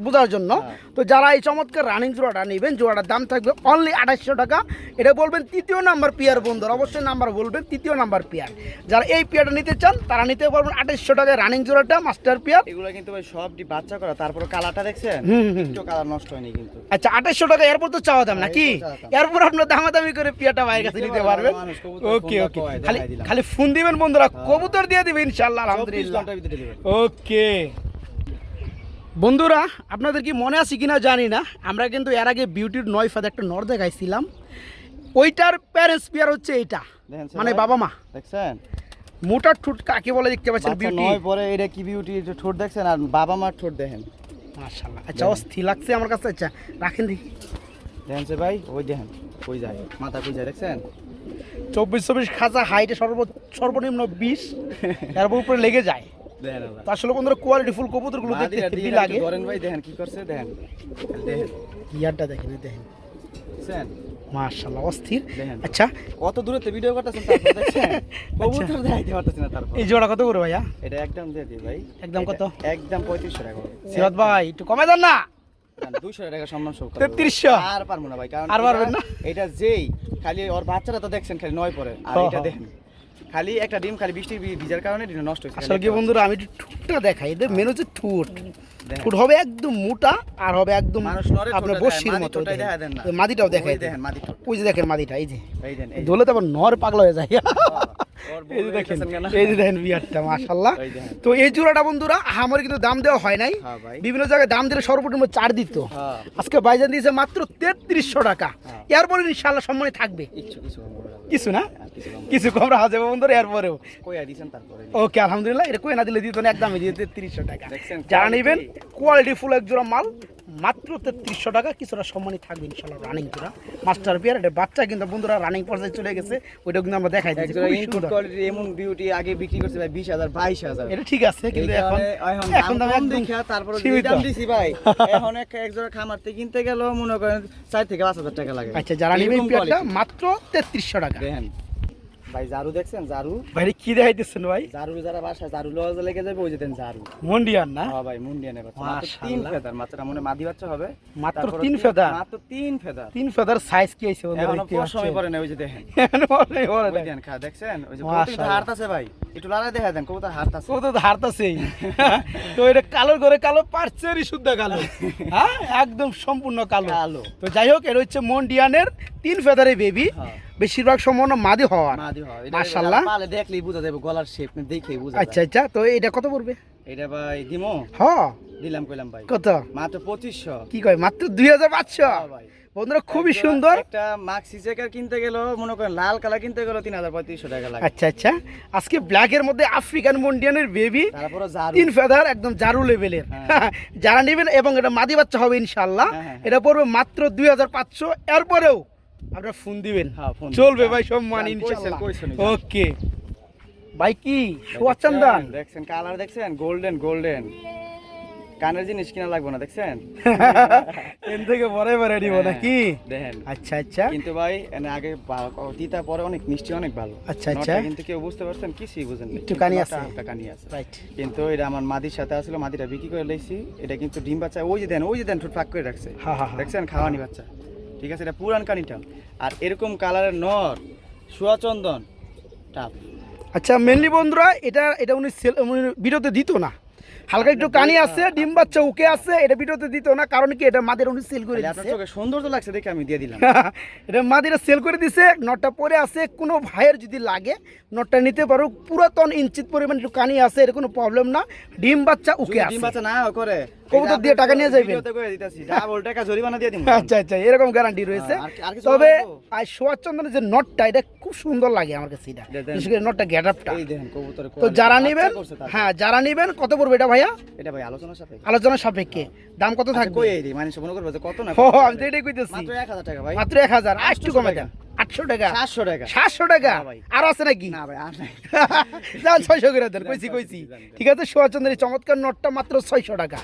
বোঝার জন্য। হ্যাঁ। তো যারা এই চমৎকার রানিং জোড়াটা নেবেন জোড়াটার দাম থাকবে অনলি আঠাশশো টাকা। এটা বলবেন তৃতীয় নাম্বার পেয়ার বন্ধুরা অবশ্যই নাম্বার বলবেন তৃতীয় নাম্বার পেয়ার যারা এই পেয়ারটা নিতে চান তারা নিতে পারবেন আঠাশশো টাকায় রানিং জোড়াটা মাস্টার পেয়ার এগুলো কিন্তু ভাই সবটি বাচ্চা করা তারপরে কালারটা দেখছেন। একটু কালার নষ্ট হয়নি কিন্তু। আচ্ছা আঠাশশো টাকা এরপর তো চাওয়া দাম নাকি? এরপর আপনার দামাদামি করে পেয়ারটা ভাইয়ের কাছে নিতে পারবেন। ওকে ওকে খালি। খালি ফোন দিবেন বন্ধুরা কবুতর দিয়ে দিবেন ইনশাল্লাহ আলহামদুলিল্লাহ। ওকে। বন্ধুরা আপনাদের কি মনে আছে কিনা জানি না। আমরা কিন্তু এর আগে বিউটির নয় ফাদ একটা নর দেখাইছিলাম। ওইটার প্যারেন্টস পেয়ার হচ্ছে এইটা। মানে বাবা মা। দেখছেন? মোটার ঠুট কাকে বলে দেখতে পাচ্ছেন বিউটি নয় পরে এটা কি বিউটি ঠোঁট দেখছেন? আর বাবা মার ঠোঁট দেখেন। মাশাআল্লাহ। আচ্ছা অস্থির লাগছে আমার কাছে। আচ্ছা রাখেন দেখি। দেখেন সে ভাই ওই দেখেন কই যায়? মাথা কই যায় দেখছেন? চব্বিশ চব্বিশ খাঁচা হাইটে সর্ব সর্বনিম্ন বিশ। এর উপরে লেগে যায়। তো আসলে বন্ধুরা কোয়ালিটি ফুল কবুতরগুলো দেখতে হেভি লাগে। ধরেন ভাই দেখেন কি করছে দেখেন। দেখেন। ইয়ারটা দেখেন দেখেন। মাশাআল্লাহ অস্থির। আচ্ছা। কত দূরে ভিডিও করতেছেন তারপর দেখছেন? কবুতর দেখাইতে পারতেছি না তারপর। এই জোড়া কত করে ভাইয়া? এটা একদম দিয়ে দিই ভাই। একদম কত? একদম পঁয়ত্রিশশো টাকা। সিরাত ভাই একটু কমে দেন না। দুশো টাকা সম্মান শো তেত্রিশশো? আর পারব না ভাই কারণ আর পারবেন না? এটা যেই খালি ওর বাচ্চারা তো দেখছেন খালি নয় পরে। আর এটা দেখেন। খালি একটা ডিম খালি বৃষ্টি ভিজার কারণে ডিম নষ্ট হয়েছে। আসলে কি বন্ধুরা আমি ঠুটটা দেখাই। এদের মেন হচ্ছে ঠুট। ঠুট হবে একদম মোটা আর হবে একদম আপনার বসির মতো। মাদিটাও দেখাই দেখেন ওই যে দেখেন মাদিটা এই যে। এই দেন এই দোলে তো আবার নর পাগলা হয়ে যায়। এই যে দেখেন এই যে দেখেন বিয়ারটা মাশাল্লাহ তো এই জোড়াটা বন্ধুরা আমার কিন্তু দাম দেওয়া হয় নাই। হ্যাঁ বিভিন্ন জায়গায় দাম দিলে সর্বনিম্ন চার দিত। হ্যাঁ। আজকে বাইজান দিয়েছে মাত্র তেত্রিশশো টাকা। হ্যাঁ। এরপরে ইনশাল্লাহ সম্মানে থাকবে। কিছু না? কিছু কম রাখা যাবে বন্ধুরা এরপরেও। ওকে আলহামদুলিল্লাহ এটা কই না দিলে দিত না একদমই দিয়ে তিরিশশো টাকা। জানিবেন? কোয়ালিটি ফুল এক জোড়া মাল মাত্র তেত্রিশশো টাকা। কিছুটা সম্মানই থাকবে ইনশাল্লাহ রানিং জোড়া মাস্টার পিয়ার এটা বাচ্চা কিন্তু বন্ধুরা রানিং পর্যায়ে চলে গেছে। ওইটা কিন্তু আমরা দেখাই দিচ্ছি এমন বিউটি আগে বিক্রি করছে ভাই বিশ হাজার বাইশ হাজার। এটা ঠিক আছে কিন্তু এখন এখন দাম একদম তারপরে দাম দিছি ভাই। এখন এক একজোড়া খামারতে কিনতে গেল মনে করেন চার থেকে পাঁচ হাজার টাকা লাগে। আচ্ছা যারা পিয়ারটা মাত্র তেত্রিশশো টাকা। ভাই জারু দেখছেন? জারু ভাই কি দেখাইতেছেন ভাই? জারু যারা বাসায় জারু লওয়া লেগে যাবে ওই যে দেন জারু মন্ডিয়ান না? হ্যাঁ ভাই মুন্ডিয়ানে বাচ্চা মাত্র তিন ফেদার মাত্রা মনে মাদি বাচ্চা হবে। মাত্র তিন ফেদার? মাত্র তিন ফেদার। তিন ফেদার সাইজ কি আছে বন্ধুরা এখনও দেখতে পাচ্ছেন? পড়ে না ওই যে দেখেন। পরে পরে ওই দেখ। খা দেখছেন? ওই যে। কবুতর হাড় আছে ভাই। একটু লড়াই দেখা দেন কবুতর হাড় আছে। ও তো হারতাছেই তো এটা কালো করে কালো পার্সেরই শুদ্ধ কালো। হ্যাঁ? একদম সম্পূর্ণ কালো। কালো। তো যাই হোক এটা হচ্ছে মন্ডিয়ানের তিন ফেদারে বেবি। বেশিরভাগ সম্পূর্ণ মাদি হওয়ার। মাদি মাশাআল্লাহ। পালে দেখলেই বোঝা যাবে গলার শেপ দেখেই বোঝা আচ্ছা আচ্ছা তো এটা কত পড়বে? এটা ভাই দিমো? হ। দিলাম কইলাম ভাই। কত? মাত্র পঁচিশশো। কি কয় মাত্র দুই হাজার পাঁচশো? ভাই। বন্ধুরা খুবই সুন্দর। একটা মাক্সি চেকার কিনতে গেল মনে করেন লাল কালার কিনতে গেল তিন হাজার পঁয়ত্রিশশো টাকা লাগে। আচ্ছা আচ্ছা। আজকে ব্ল্যাকের মধ্যে আফ্রিকান মন্ডিয়ানের বেবি তারপরে জারু। তিন ফেদার একদম জারু লেভেলের হ্যাঁ। যারা নেবেন এবং এটা মাদি বাচ্চা হবে ইনশাল্লাহ হ্যাঁ, হ্যাঁ, হ্যাঁ। এটা পড়বে মাত্র দুই হাজার পাঁচশো। এরপরেও আপনারা ফোন দিবেন? হ্যাঁ, চলবে ভাই কইছেন, ইনশাল্লাহ। কইছেন, যান। ওকে। ভাই কি? সুয়াচন্দান। দেখছেন কালার দেখছেন? Golden golden. কানের জিনিস কিনা লাগবে না দেখছেন? এন থেকে পরে পরে দিব হ্যাঁ, নাকি? দেখেন। আচ্ছা আচ্ছা। কিন্তু ভাই এনে আগে দিতা পরে অনেক মিষ্টি অনেক ভালো। আচ্ছা, আচ্ছা। কিন্তু কেউ বুঝতে পারছেন কিছুই বুঝেন একটু কানি আছে। হালকা কানি আছে। রাইট কিন্তু এটা আমার মাদির সাথে আসলে মাদিটা বিক্রি করে লইছি। এটা কিন্তু ডিম বাচ্চা ওই যে দেন ওই যে দেন ঠোঁট ফাঁক করে রাখছে। হ্যাঁ হ্যাঁ হ্যাঁ দেখছেন খাওয়ানি বাচ্চা। ঠিক আছে? এটা পুরান কানিটা। আর এরকম কালারের নর সুয়াচন্দন টাপ আচ্ছা মেনলি বন্ধুরা এটা এটা উনি সেল উনি ভিডিওতে দিত না। হালকা একটু কানি আছে ডিম বাচ্চা উকে আছে এটা ভিডিওতে দিত না। কারণ কি এটা মাদের উনি সেল করে দিচ্ছে সুন্দর তো লাগছে দেখে আমি দিয়ে দিলাম। এটা মাদিরা সেল করে দিছে নটটা পরে আছে কোনো ভাইয়ের যদি লাগে নটটা নিতে পারো। পুরাতন ইঞ্চিত পরিমাণ একটু কানি আছে এর কোনো প্রবলেম না। ডিম বাচ্চা উকে আছে ডিম বাচ্চা না করে কবুতর দিয়ে টাকা নিয়ে দিন আচ্ছা আচ্ছা এরকম গ্যারান্টি রয়েছে। তবে বলব? আর সোয়ার চন্দনের যে নটটা এটা খুব সুন্দর লাগে আমার কাছে এটা। এটা বিশেষ করে নটটা গেট আপটা তো যারা নেবেন হ্যাঁ যারা নেবেন কত পড়বে এটা ভাইয়া? এটা ভাই আলোচনার সাথে আলোচনা সাপেক্ষে। দাম কত আচ্ছা, থাকবে? মনে করবে কত না ও আমি তো এটাই কইতেছি। মাত্র 1000 টাকা ভাই। মাত্র এক হাজার আর একটু কমে দেন আটশো টাকা। 700 টাকা। সাতশো টাকা? আর আছে নাকি? না ভাই আর নাই। যান ছয়শো করে দেন কইছি কইছি। ঠিক আছে সোয়াচন্দ্রের চমৎকার নোটটা মাত্র ছয়শো টাকা।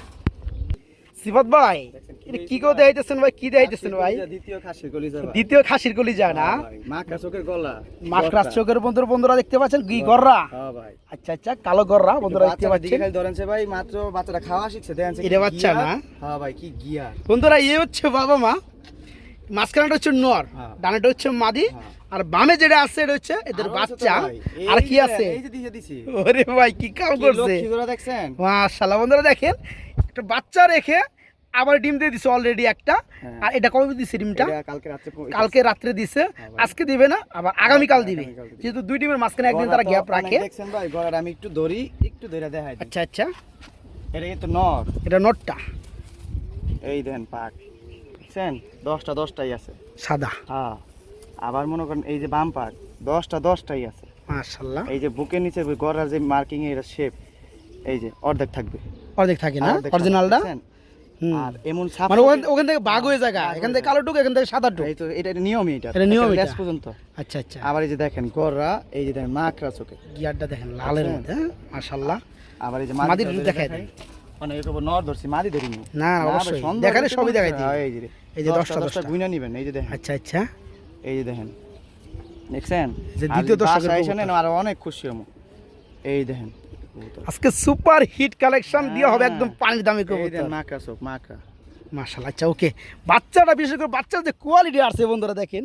সিফাত ভাই কি এটা কি হয়েছে ভাই? দেখাইতেছেন ভাই কি দেখাইতেছেন ভাই? দ্বিতীয় খাসির কলিজা দ্বিতীয় খাসির না? হ্যাঁ ভাই, মাকা চোখের গলা। গরটা। চোখের বন্ধুরা বন্ধুরা দেখতে পাচ্ছেন কি গররা। হ্যাঁ ভাই। আচ্ছা আচ্ছা কালো গররা বন্ধুরা দেখতে পাচ্ছেন। ধরেন ভাই মাত্র বাচ্চাটা খাওয়া শিখছে দেখেন এটা বাচ্চা না? হ্যাঁ ভাই কি গিয়ার। বন্ধুরা এই হচ্ছে বাবা মা মাঝখানেটা হচ্ছে নর হ্যাঁ। ডানেটা হচ্ছে মাদি। আর বামে যেটা আছে এটা হচ্ছে এদের বাচ্চা। আর কি আছে? ওরে ভাই কি কাম করছে? জোড়া বন্ধুরা দেখেন একটা বাচ্চা রেখে আবার ডিম দিয়ে দিছে অলরেডি একটা। হ্যাঁ। আর এটা কবে দিছে ডিমটা? কালকে রাত্রে কালকে রাত্রে দিছে। আজকে দিবে না আবার দিবে। আগামীকাল দিবে। যেহেতু দুই ডিমের মাঝখানে একদিন তারা গ্যাপ রাখে। দেখছেন ভাই গলার আমি একটু ধরি একটু ধরে দেখাই আচ্ছা আচ্ছা। এটা কিন্তু নর। এটা নটটা। এই দেন পাক। দেখছেন? দশটা দশটাই আছে। সাদা। হ্যাঁ। আবার মনে করেন এই যে বাম পাক দশটা দশটাই আছে। মাশাআল্লাহ। এই যে বুকের নিচে গলার যে মার্কিং এর শেপ এই যে অর্ধেক থাকবে। অর্ধেক থাকে না? অরিজিনালটা। আর এমন সাপ মানে ওখান থেকে বাঘ হয়ে জায়গা এখান থেকে কালো টুক এখান থেকে সাদা টুক। এই তো এটা নিয়মই এটা। এটা নিয়ম এটা। পর্যন্ত। আচ্ছা আচ্ছা। আবার এই যে দেখেন গররা এই যে দেখেন মাকড়া চোখে। গিয়ারটা দেখেন লালের। মধ্যে হ্যাঁ? মাশাআল্লাহ। আবার এই যে দেন। মানে এরকম নর ধরছি মাদি ধরিনি না। অবশ্যই। দেখালে সবই দেখাই দিই এই যে এই যে দশটা দশটা দশটা গুইনা নিবেন এই যে দেখেন। আচ্ছা আচ্ছা। এই যে দেখেন। দেখছেন? যে দ্বিতীয় দর্শকের আরও অনেক খুশি হব। এই দেখেন। আজকে সুপার হিট কালেকশন দিয়ে হবে হ্যাঁ। একদম পানির দামি কবুতর। দেখেন সব মাকা মাশাআল্লাহ আচ্ছা ওকে বাচ্চাটা বিশেষ করে বাচ্চার যে কোয়ালিটি আছে বন্ধুরা দেখেন।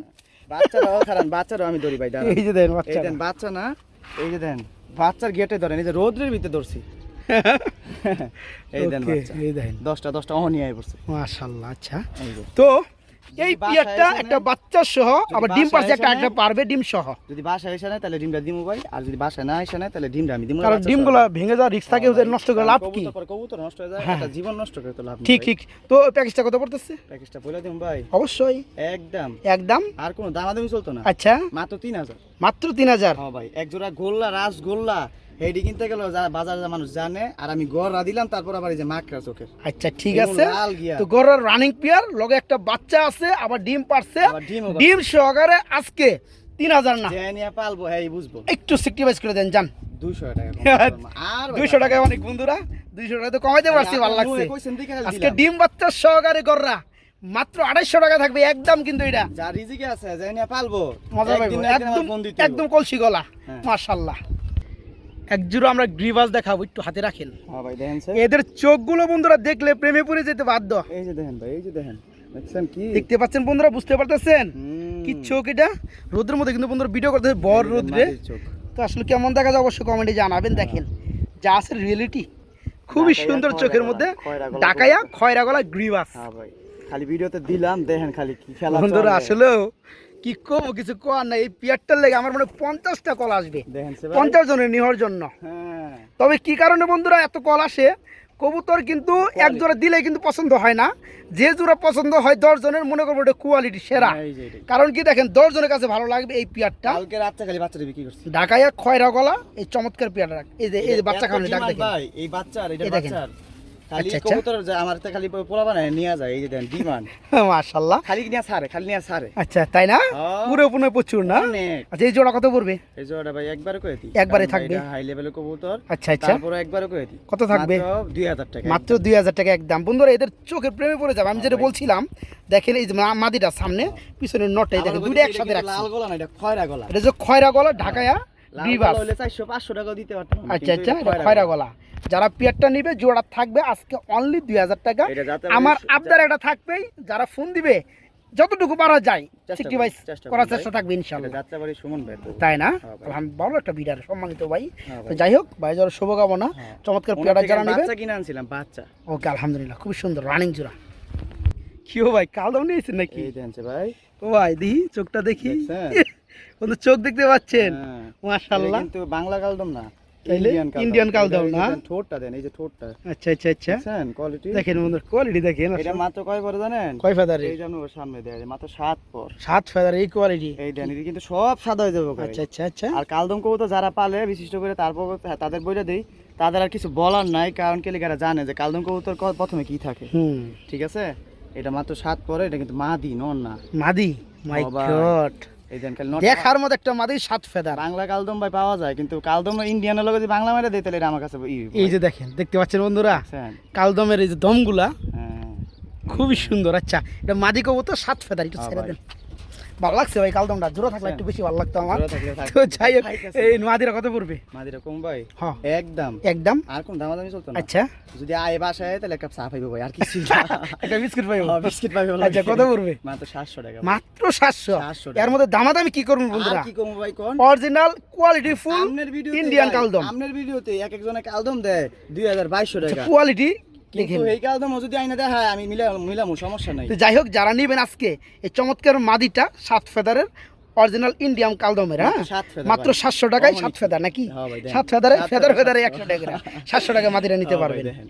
বাচ্চারাও খারাপ বাচ্চারাও আমি ধরি ভাই। এই যে দেখেন বাচ্চা দেন বাচ্চা না এই যে দেন বাচ্চার গেটে ধরেন এই যে রোদ্রের ভিতরে ধরছি। এই দেন বাচ্চা। এই দেখেন দশটা দশটা অহনি আই পড়ছে। মাশাআল্লাহ আচ্ছা। তো এই পিয়ারটা একটা বাচ্চা সহ আবার ডিম পারছে একটা একটা পারবে ডিম সহ। যদি বাসায় এসে নেয় তাহলে ডিমটা দিমু ভাই আর যদি বাসায় না এসে নেয় তাহলে ডিমটা আমি দিমু কারণ ডিমগুলো ভেঙে যাওয়ার রিস্ক থাকে হ্যাঁ ওদের নষ্ট করে লাভ কি? কবুতর নষ্ট হয়ে যায় হ্যাঁ। একটা জীবন নষ্ট করে তো লাভ ঠিক ঠিক। তো প্যাকেজটা কত পড়তেছে? প্যাকেজটা বলে দিম ভাই। অবশ্যই। একদম। একদম? আর কোনো দামাদামি চলতো না। আচ্ছা। মাত্র তিন হাজার। মাত্র তিন হাজার? হ্যাঁ ভাই। এক জোড়া গোল্লা রাসগোল্লা হেডি কিনতে গেল বাজারে মানুষ জানে আর আমি দিলাম তারপর আবার এই যে মাকড়া চোখের। আচ্ছা ঠিক আছে। তো গরুর রানিং পেয়ার লগে একটা বাচ্চা আছে আবার ডিম পারছে। ডিম সহকারে আজকে তিন হাজার না। পালবো হ্যাঁ বুঝব। একটু করে দেন যান। দুইশো টাকা করব। আর ভাই দুইশো টাকায় অনেক বন্ধুরা দুইশো টাকা তো কমাইতে পারছি ভালো লাগছে। আজকে ডিম বাচ্চা সহকারে গররা মাত্র আড়াইশো টাকা থাকবে একদম কিন্তু এটা। যা রিজিকে আছে নিয়ে পালবো মজা পাইবো। একদম একদম কলসি গলা হ্যাঁ। মার্শাল্লাহ এক জোড়া আমরা গ্রিভাস দেখাবো একটু হাতে রাখেন। হ্যাঁ ভাই দেখেন এদের চোখগুলো বন্ধুরা দেখলে প্রেমে পড়ে যেতে বাধ্য। এই যে দেখেন ভাই এই যে দেখেন। দেখছেন কি? দেখতে পাচ্ছেন বন্ধুরা বুঝতে পারতেছেন? কি চোখ এটা? রোদ্রের মধ্যে কিন্তু বন্ধুরা ভিডিও করতে বড় যে রোদ্রে। তো আসলে কেমন দেখা যায় অবশ্যই কমেন্টে জানাবেন দেখেন। যা আছে রিয়েলিটি খুবই সুন্দর চোখের মধ্যে। ডাকাইয়া খয়রা গলা গ্রিভাস হ্যাঁ ভাই খালি ভিডিওতে দিলাম দেখেন খালি কি খেলা বন্ধুরা। আসলেও কি কম কিছু কোয়ার নাই। এই পিয়ারটার লেগে আমার মনে হয় পঞ্চাশটা কল আসবে। পঞ্চাশ জনের নেওয়ার জন্য। হ্যাঁ। তবে কি কারণে বন্ধুরা এত কল আসে? কবুতর কিন্তু এক জোড়া দিলে কিন্তু পছন্দ হয় না। যে জোড়া পছন্দ হয় দশ জনের মনে করব ওটা কোয়ালিটি সেরা। এই যে এটাই। কারণ কি দেখেন দশ জনের কাছে ভালো লাগবে এই পিয়ারটা। কালকে রাত্রে খালি বাচ্চাটা বিক্রি করছি। ঢাকাইয়া খয়রা গলা এই চমৎকার পেয়ারটা এই যে এই যে বাচ্চা খাওয়ানো ডাক দেখেন। এই এটা এই দেখেন। খালি আচ্ছা, আচ্ছা। কবুতর আমার হাতে খালি পোলা বানায় নিয়ে যায় এই যে দেন ডিমান্ড। মাশাল্লাহ খালি নিয়ে ছাড়ে খালি নিয়ে ছাড়ে। আচ্ছা তাই না? হ্যাঁ। পুরো পুরো প্রচুর না? আচ্ছা এই জোড়া কত পড়বে? এই জোড়াটা ভাই একবারে করে দিই। একবারে থাকবে? হাই লেভেলের কবুতর। আচ্ছা আচ্ছা। তারপরে একবারে করে দিই। কত থাকবে? দুই হাজার টাকা মাত্র একদম। বন্ধুরা এদের চোখের প্রেমে পড়ে যাবে। আমি যেটা বলছিলাম দেখেন এই মাদিটা সামনে পিছনে নটটাই আমার দেখেন এটা একসাথে রাখছি। লাল গলা না এটা খয়রা গলা। এটা যে খয়রা গলা ঢাকায়া পাঁচশো টাকা দিতে পারতাম। আচ্ছা আচ্ছা খয়রা গলা। যারা পিয়ারটা নিবে জোড়া থাকবে আজকে অনলি দুই হাজার টাকা। আমার আবদার এটা থাকবেই যারা ফোন দিবে যতটুকু পারা যায় সিক্সটি বাইশ করার চেষ্টা থাকবে ইনশাল্লাহ। ভাই। তাই না? হ্যাঁ ভাই। আলহামদুলিল্লাহ ভালো একটা বিডার সম্মানিত ভাই। হ্যাঁ তো যাই হোক ভাই যারা শুভকামনা। হ্যাঁ। চমৎকার থেকে যারা নিবে। বাচ্চা কিনে আনছিলাম বাচ্চা। ওকে আলহামদুলিল্লাহ খুব সুন্দর রানিং জোড়া। কি ও ভাই কাল নিয়েছেন নাকি? ভাই। ও ভাই দেখি চোখটা দেখি? বন্ধু চোখ দেখতে পাচ্ছেন। হ্যাঁ। মাশাল্লাহ কিন্তু বাংলা কালদম না। তাইলে? কালদম। ইন্ডিয়ান এটা- কালদম এই যে না? ঠোঁটটা দেন এই যে ঠোঁটটা। আচ্ছা আচ্ছা আচ্ছা। দেখছেন? কোয়ালিটি দেখেন বন্ধু কোয়ালিটি দেখেন। এটা মাত্র কয় পরে জানেন? কয় ফেদারে এই জন্য সামনে দেয় মাত্র সাত পর। সাত ফেদার এই কোয়ালিটি এই দেন এটা কিন্তু সব সাদা হয়ে যাবে আচ্ছা আচ্ছা আচ্ছা। আর কালদম কবুতর যারা পালে বিশিষ্ট করে তারপর তাদের বইটা দেই তাদের আর কিছু বলার নাই কারণ কেলিকারা জানে যে কালদম কবুতর প্রথমে কি থাকে। ঠিক আছে? এটা মাত্র সাত পরে এটা কিন্তু মাদি নন না। মাদি? মাই গড দেখার মতো একটা মাদি সাত ফেদার। বাংলা কালদম ভাই পাওয়া যায় কিন্তু কালদম ইন্ডিয়ানের লোক যদি বাংলা মেরে দেয় তাহলে আমার কাছে এই যে দেখেন দেখতে পাচ্ছেন বন্ধুরা? কালদমের এই যে দমগুলা হ্যাঁ। খুবই সুন্দর। আচ্ছা এটা মাদি কবুতর সাত ফেদার একটু হ্যাঁ ছেড়ে দেন। ভালো লাগছে ভাই কালদমটা। জোড়া থাকলে একটু বেশি ভালো লাগতো আমার। তো যাই হোক এই মাদিরা কত পড়বে? মাদিরা কম ভাই। হ্যাঁ। একদম। একদম? আর কোন দামাদামি চলতো না। আচ্ছা। যদি আয় বাসায় তাহলে একটা চা পাইবো ভাই আর কিছু একটা বিস্কুট পাইবো? বিস্কিট পাইবো আচ্ছা কত পড়বে? মাত্র সাতশো টাকা মাত্র সাতশো? 700 এর মধ্যে দামাদামি কি করুন বন্ধুরা? আর কি কম ভাই কোন? Original quality full video Indian কালদম। আমনের ভিডিওতে এক একজনে কালদম দেয় দুই হাজার বাইশশো টাকা। কোয়ালিটি কিন্তু এই কালদম যদি আইনা দেখায় আমি মিলা মিলামু সমস্যা নাই যাই হোক যারা নেবেন আজকে এই চমৎকার মাদিটা সাত ফেদারের অরিজিনাল ইন্ডিয়ান কালদমের হ্যাঁ মাত্র। সাতশো টাকায় সাত ফেদার নাকি হ্যাঁ। সাত ফেদারে ফেদার ফেদার। একশো টাকা সাতশো টাকা মাদিরা নিতে পারবে পারবেন দেখেন।